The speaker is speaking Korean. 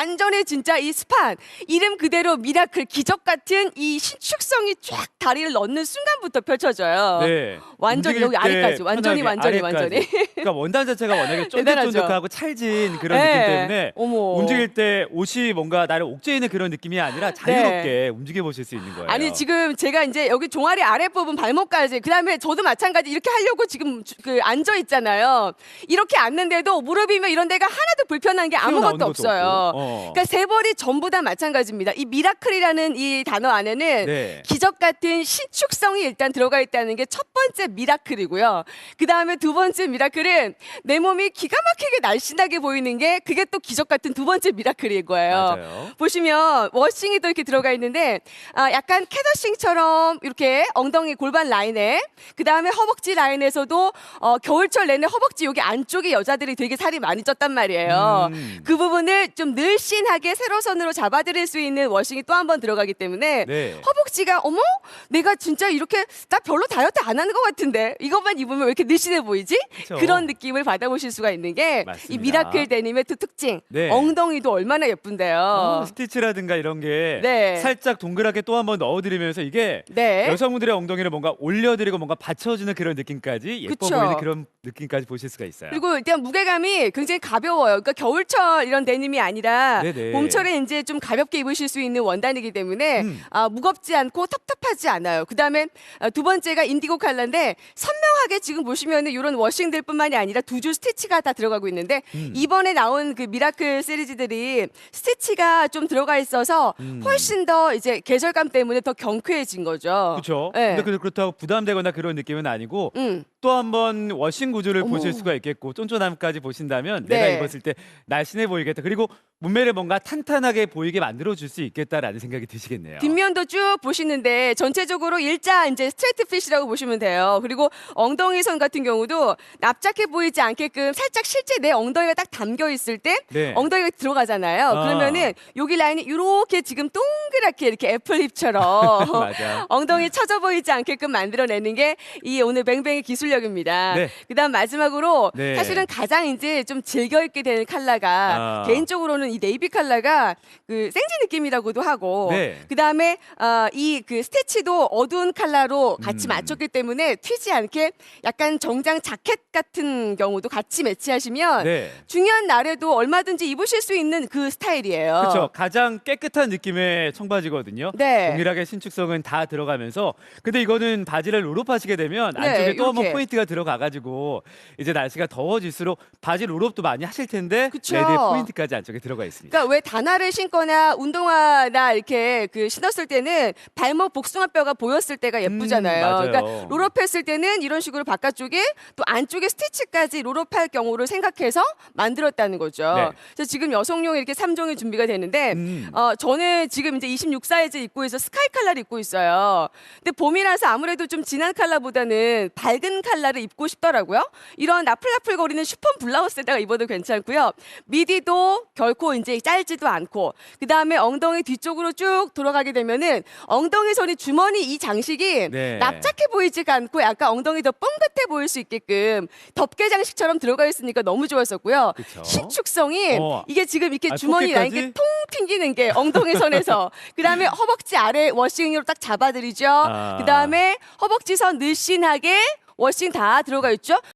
완전히 진짜 이 스판 이름 그대로 미라클 기적 같은 이 신축성이 쫙 다리를 넣는 순간부터 펼쳐져요. 네. 완전 움직일 여기 때 아래까지 완전히 완전히 아래까지. 완전히. 그러니까 원단 자체가 워낙에. 쫀득쫀득하고 찰진 그런 네. 느낌 때문에 어머. 움직일 때 옷이 뭔가 나를 옥죄이는 그런 느낌이 아니라 자유롭게 움직여 보실 수 있는 거예요. 네. 아니 지금 제가 이제 여기 종아리 아래 부분 발목까지 그다음에 저도 마찬가지 이렇게 하려고 지금 주- 그 앉아 있잖아요. 이렇게 앉는데도 무릎이며 이런 데가 하나도 불편한 게 아무것도 것도 없어요. 어. 그러니까 세 벌이 전부 다 마찬가지입니다. 이 미라클이라는 이 단어 안에는 네. 기적 같은 신축성이 일단 들어가 있다는 게 첫 번째 미라클이고요. 그 다음에 두 번째 미라클은 내 몸이 기가 막히게 날씬하게 보이는 게 그게 또 기적 같은 두 번째 미라클일 거예요. 맞아요. 보시면 워싱이 또 이렇게 들어가 있는데 아, 약간 캐더싱처럼 이렇게 엉덩이 골반 라인에 그 다음에 허벅지 라인에서도 어, 겨울철 내내 허벅지 여기 안쪽에 여자들이 되게 살이 많이 쪘단 말이에요. 음. 그 부분을 좀늘 씬하게 세로선으로 잡아드릴 수 있는 워싱이 또 한 번 들어가기 때문에 네. 허벅지가 어머 내가 진짜 이렇게 나 별로 다이어트 안 하는 것 같은데 이것만 입으면 왜 이렇게 늘씬해 보이지? 그쵸. 그런 느낌을 받아보실 수가 있는 게 이. 미라클 데님의 또 특징 네. 엉덩이도 얼마나 예쁜데요. 어, 스티치라든가 이런 게 네. 살짝 동그랗게 또 한 번 넣어드리면서 이게 네. 여성분들의 엉덩이를 뭔가 올려드리고 뭔가 받쳐주는 그런 느낌까지 예뻐 그쵸. 보이는 그런 느낌까지 보실 수가 있어요. 그리고 일단 무게감이 굉장히 가벼워요. 그러니까 겨울철 이런 데님이 아니라 네네. 봄철에 이제 좀 가볍게 입으실 수 있는 원단이기 때문에 음. 아, 무겁지 않고 텁텁하지 않아요. 그다음에 아, 두 번째가 인디고 컬러인데 선명하게 지금 보시면 이런 워싱들 뿐만이 아니라 두 줄 스티치가 다 들어가고 있는데 음. 이번에 나온 그 미라클 시리즈들이 스티치가 좀 들어가 있어서 음. 훨씬 더 이제 계절감 때문에 더 경쾌해진 거죠. 그렇죠. 네. 근데 그- 그렇다고 부담되거나 그런 느낌은 아니고 음. 또 한번 워싱 구조를 어머. 보실 수가 있겠고 쫀쫀함까지 보신다면 네. 내가 입었을 때 날씬해 보이겠다. 그리고 몸매를 뭔가 탄탄하게 보이게 만들어 줄 수 있겠다라는 생각이 드시겠네요. 뒷면도 쭉 보시는데 전체적으로 일자 이제 스트레이트 핏이라고 보시면 돼요. 그리고 엉덩이 선 같은 경우도 납작해 보이지 않게끔 살짝 실제 내 엉덩이가 딱 담겨 있을 때 네. 엉덩이가 들어가잖아요. 아. 그러면은 여기 라인이 이렇게 지금 동그랗게 이렇게 애플립처럼 맞아. 엉덩이 쳐져 보이지 않게끔 만들어내는 게 이 오늘 뱅뱅의 기술 력입니다. 네. 그다음 마지막으로 네. 사실은 가장 이제 좀 즐겨 입게 되는 컬러가 아. 개인적으로는 이 네이비 컬러가 그 생지 느낌이라고도 하고 네. 그다음에 어, 이그 스티치도 어두운 컬러로 같이 음. 맞췄기 때문에 튀지 않게 약간 정장 자켓 같은 경우도 같이 매치하시면 네. 중요한 날에도 얼마든지 입으실 수 있는 그 스타일이에요. 그렇죠. 가장 깨끗한 느낌의 청바지거든요. 네. 동일하게 신축성은 다 들어가면서 근데 이거는 바지를 롤업하시게 되면 네, 안쪽에 또 한번 이렇게. 포인트가 들어가가지고 이제 날씨가 더워질수록 바지 롤업도 많이 하실 텐데 그쵸. 레드의 포인트까지 안쪽에 들어가 있습니다. 그러니까 왜 단화를 신거나 운동화나 이렇게 그 신었을 때는 발목 복숭아뼈가 보였을 때가 예쁘잖아요. 음, 맞아요. 그러니까 롤업했을 때는 이런 식으로 바깥쪽에 또 안쪽에 스티치까지 롤업할 경우를 생각해서 만들었다는 거죠. 네. 그래서 지금 여성용 이렇게 3종이 준비가 되는데 음. 어 저는 지금 이제 26 사이즈 입고 있어 스카이 컬러를 입고 있어요. 근데 봄이라서 아무래도 좀 진한 컬러보다는 밝은 컬러를 입고 싶더라고요. 이런 나풀나풀거리는 슈퍼 블라우스에다가 입어도 괜찮고요. 미디도 결코 이제 짧지도 않고 그 다음에 엉덩이 뒤쪽으로 쭉 돌아가게 되면은 엉덩이 선이 주머니 이 장식이 네. 납작해 보이지가 않고 약간 엉덩이 더 뻥긋해 보일 수 있게끔 덮개 장식처럼 들어가 있으니까 너무 좋았었고요. 그쵸. 신축성이 어. 이게 지금 이렇게 아, 주머니 라인? 이렇게 통 튕기는 게 엉덩이 선에서 그 다음에 허벅지 아래 워싱으로 딱 잡아드리죠. 아. 그 다음에 허벅지 선 늘씬하게 워싱 다 들어가 있죠.